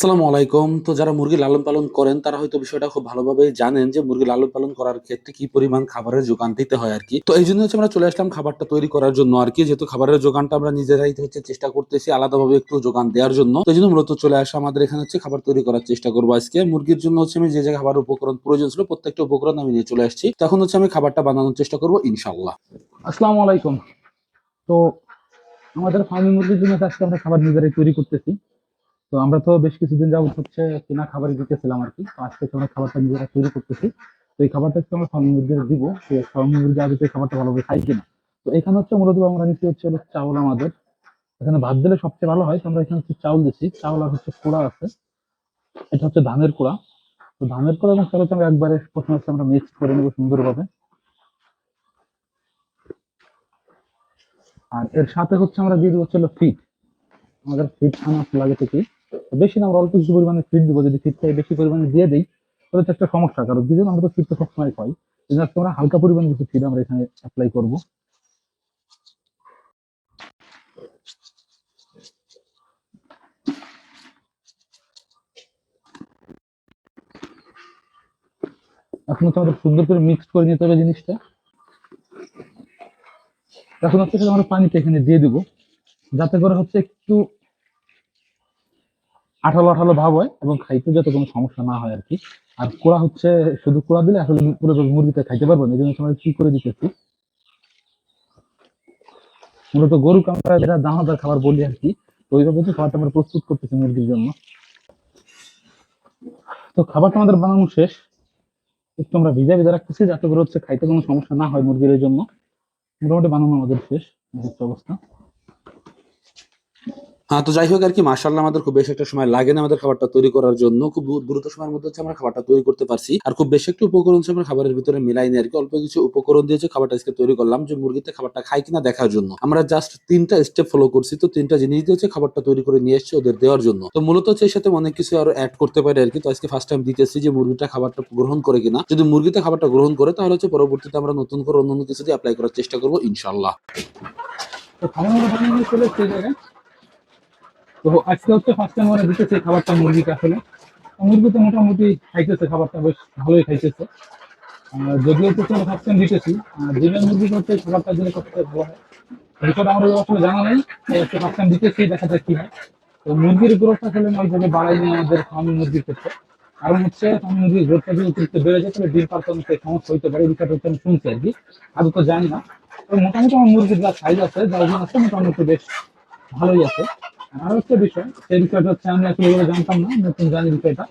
আসসালামু আলাইকুম। তো যারা মুরগি লালন পালন করেন, তারা হয়তো বিষয়টা খুব ভালোভাবে জানেন যে মুরগি লালন পালন করার ক্ষেত্রে কি পরিমাণ খাবারের যোগান দিতে হয় আর কি। তো এই জন্য হচ্ছে আমরা চলে আসলাম খাবারটা তৈরি করার জন্য আর কি। যেহেতু খাবারের যোগানটা আমরা নিজেরাই হচ্ছে চেষ্টা করতেছি আলাদাভাবে একটু যোগান দেওয়ার জন্য। এই জন্য মূলত চলে আসা আমাদের এখানে হচ্ছে খাবার তৈরি করার চেষ্টা করব আজকে। মুরগির জন্য হচ্ছে আমি যে যে খাবার উপকরণ প্রয়োজন ছিল, প্রত্যেকটা উপকরণ আমি নিয়ে চলে আসছি। তখন হচ্ছে আমি খাবারটা বানানোর চেষ্টা করব ইনশাল্লাহ আসসালামু আলাইকুম। তো আমাদের ফার্মিং মুরগির জন্য আজকে আমরা খাবার নিজেরাই তৈরি করতেছি। তো আমরা তো বেশ কিছুদিন যাবত হচ্ছে কেনা খাবারই দিতেছিলাম আর কি। আজকে আমরা খাবারটা নিজেরা তৈরি করতেছি। তো এই খাবারটা হচ্ছে আমরা ফার্মিং দিব। ফার্মিং মুরগি আগে এই খাবারটা ভালোভাবে খাই কিনা। তো এখানে হচ্ছে মূলত আমরা নিচ্ছি হচ্ছে হলো চাউল আমাদের। এখানে ভাত দিলে সবচেয়ে ভালো হয়। তো আমরা এখানে হচ্ছে চাউল দিচ্ছি। চাউল আর হচ্ছে কুড়া আছে। এটা হচ্ছে ধানের কুড়া। তো ধানের কুড়া এবং চাউলটা আমরা একবারে প্রথমে হচ্ছে আমরা মিক্স করে নেব সুন্দরভাবে। আর এর সাথে হচ্ছে আমরা দিয়ে দেবো হচ্ছে ফিট আমাদের ফিট আনা লাগে থেকে বেশি না, আমরা অল্প কিছু পরিমাণে ফিট দিব, যদি ফিট বেশি পরিমাণে দিয়ে দিই, তাহলে তো একটা সমস্যা, কারণ দিলে আমরা তো ফিট তো সবসময় পাই এই জন্য আমরা হালকা পরিমাণে কিছু ফিট আমরা এখানে অ্যাপ্লাই করব। এখন হচ্ছে আমাদের সুন্দর করে মিক্স করে নিতে হবে জিনিসটা। এখন হচ্ছে আমরা পানিটা এখানে দিয়ে দিব, যাতে করে হচ্ছে একটু আঠালো আঠালো ভাব হয় এবং খাইতে যাতে কোনো সমস্যা না হয় আর কি। আর কোড়া হচ্ছে, শুধু কোড়া দিলে আসলে পুরো মুরগিতে খাইতে পারব না, এই জন্য আমরা কি করে দিতেছি? মূলত গরু আমরা যেটা দানাদার খাবার বলি আর কি ওইভাবে হচ্ছে খাবারটা আমরা প্রস্তুত করতেছি মুরগির জন্য। তো খাবারটা আমাদের বানানো শেষ। একটু আমরা ভিজা ভিজা রাখতেছি যাতে করে হচ্ছে খাইতে কোনো সমস্যা না হয় মুরগির জন্য। মোটামুটি বানানো আমাদের শেষ অবস্থা। হ্যাঁ তো যাই হোক আর কি মার্শাল্লাহ আমাদের খুব বেশি একটা সময় লাগে না আমাদের খাবারটা তৈরি করার জন্য। খুব দ্রুত সময়ের মধ্যে আমরা খাবারটা তৈরি করতে পারছি। আর খুব বেশি একটা উপকরণ আমরা খাবারের ভিতরে মিলাই আর কি। অল্প কিছু উপকরণ দিয়েছে খাবারটা আজকে তৈরি করলাম, যে মুরগিতে খাবারটা খাই কিনা দেখার জন্য। আমরা জাস্ট তিনটা স্টেপ ফলো করছি, তো তিনটা জিনিস দিয়ে হচ্ছে খাবারটা তৈরি করে নিয়ে এসেছি ওদের দেওয়ার জন্য। তো মূলত হচ্ছে এর সাথে অনেক কিছু আরও অ্যাড করতে পারে আর কি। তো আজকে ফার্স্ট টাইম দিতেছি যে মুরগিটা খাবারটা গ্রহণ করে কিনা। যদি মুরগিতে খাবারটা গ্রহণ করে, তাহলে হচ্ছে পরবর্তীতে আমরা নতুন করে অন্য কিছু দিয়ে অ্যাপ্লাই করার চেষ্টা করব ইনশাল্লাহ তো চলে তো আজকে হচ্ছে ফার্স্ট টাইম আমরা দিতেছে খাবারটা মুরগিকে আসলে তো মুরগি তো মোটামুটি খাইতেছে, খাবারটা বেশ ভালোই খাইতেছে। যদিও আমরা ফার্স্ট টাইম দিতেছি যেভাবে মুরগি হচ্ছে খাবারটা দিলে সবচেয়ে ভালো হয় বিষয়টা আমাদের আসলে জানা নেই ফার্স্ট টাইম দিতেছি, দেখা যাক কি হয়। তো মুরগির গ্রোথ আসলে আমি ওইভাবে বাড়াই নিয়ে আমাদের ফার্মি মুরগির ক্ষেত্রে। কারণ হচ্ছে, ফার্মি মুরগির গ্রোথটা যদি অতিরিক্ত বেড়ে যায়, তাহলে ডিম অনেক সমস্যা হইতে পারে, এই হচ্ছে আমি শুনছি আর কি। আদৌ তো জানি না। তো মোটামুটি আমার মুরগির যা সাইজ আছে, যা ওজন আছে, মোটামুটি বেশ ভালোই আছে। আর একটা বিষয়, সেই বিষয়টা হচ্ছে আমি আসলে জানতাম না, নতুন জানি বিষয়টা।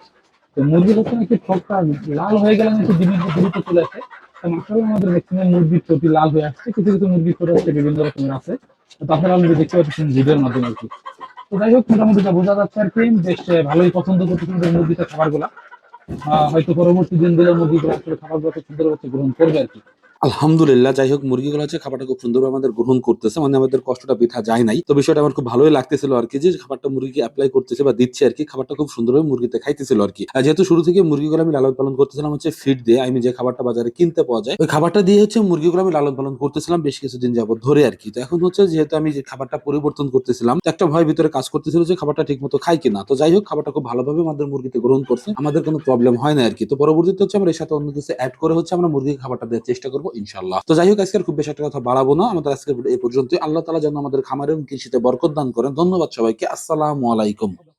তো মুরগির হচ্ছে নাকি ঠোঁটটা লাল হয়ে গেলে নাকি বিভিন্ন দ্রুত চলে আসে মাসাল আমাদের ম্যাক্সিমাম মুরগির ঠোঁটি লাল হয়ে আসছে। কিছু কিছু মুরগির ঠোঁট হচ্ছে বিভিন্ন রকমের আছে। তো আপনারা দেখতে পাচ্ছেন ভিডিওর মাধ্যমে আর কি। তো যাই হোক, মোটামুটি যা বোঝা যাচ্ছে আর কি, বেশ ভালোই পছন্দ করতেছেন আমাদের মুরগিতে খাবারগুলা। হয়তো পরবর্তী দিনগুলো মুরগিগুলো আসলে খাবারগুলো খুব সুন্দর গ্রহণ করবে আর কি। আলহামদুলিল্লাহ যাই হোক মুরগিগুলো হচ্ছে খাবারটা খুব সুন্দরভাবে আমাদের গ্রহণ করতেছে মানে আমাদের কষ্টটা বৃথা যায় নাই। তো বিষয়টা আমার খুব ভালোই লাগতেছিল আর কি, যে খাবারটা মুরগি অ্যাপ্লাই করতেছে বা দিচ্ছে আর কি, খাবারটা খুব সুন্দরভাবে মুরগিতে খাইতেছিল আর কি। যেহেতু শুরু থেকে মুরগিগুলো আমি লালন পালন করতেছিলাম হচ্ছে ফিড দিয়ে আমি যে খাবারটা বাজারে কিনতে পাওয়া যায়, ওই খাবারটা দিয়ে হচ্ছে মুরগিগুলো আমি লালন পালন করতেছিলাম বেশ কিছুদিন যাবত ধরে আর কি। তো এখন হচ্ছে যেহেতু আমি যে খাবারটা পরিবর্তন করতেছিলাম একটা ভয় ভিতরে কাজ করতেছিল যে খাবারটা ঠিক মতো খাই কিনা। তো যাই হোক খাবারটা খুব ভালোভাবে আমাদের মুরগিতে গ্রহণ করছে, আমাদের কোনো প্রবলেম হয় না আর কি। তো পরবর্তীতে হচ্ছে আমরা এর সাথে অন্য কিছু অ্যাড করে হচ্ছে আমরা মুরগির খাবারটা দেওয়ার চেষ্টা করব। ইনশাল্লাহ তো যাই হোক আজকে খুব বেশি একটা কথা বাড়াবো না। আমাদের আজকের এই পর্যন্ত আল্লাহ তালা যেন আমাদের খামারে এবং কৃষিতে বরকত দান করেন। ধন্যবাদ সবাইকে। আসসালামু আলাইকুম।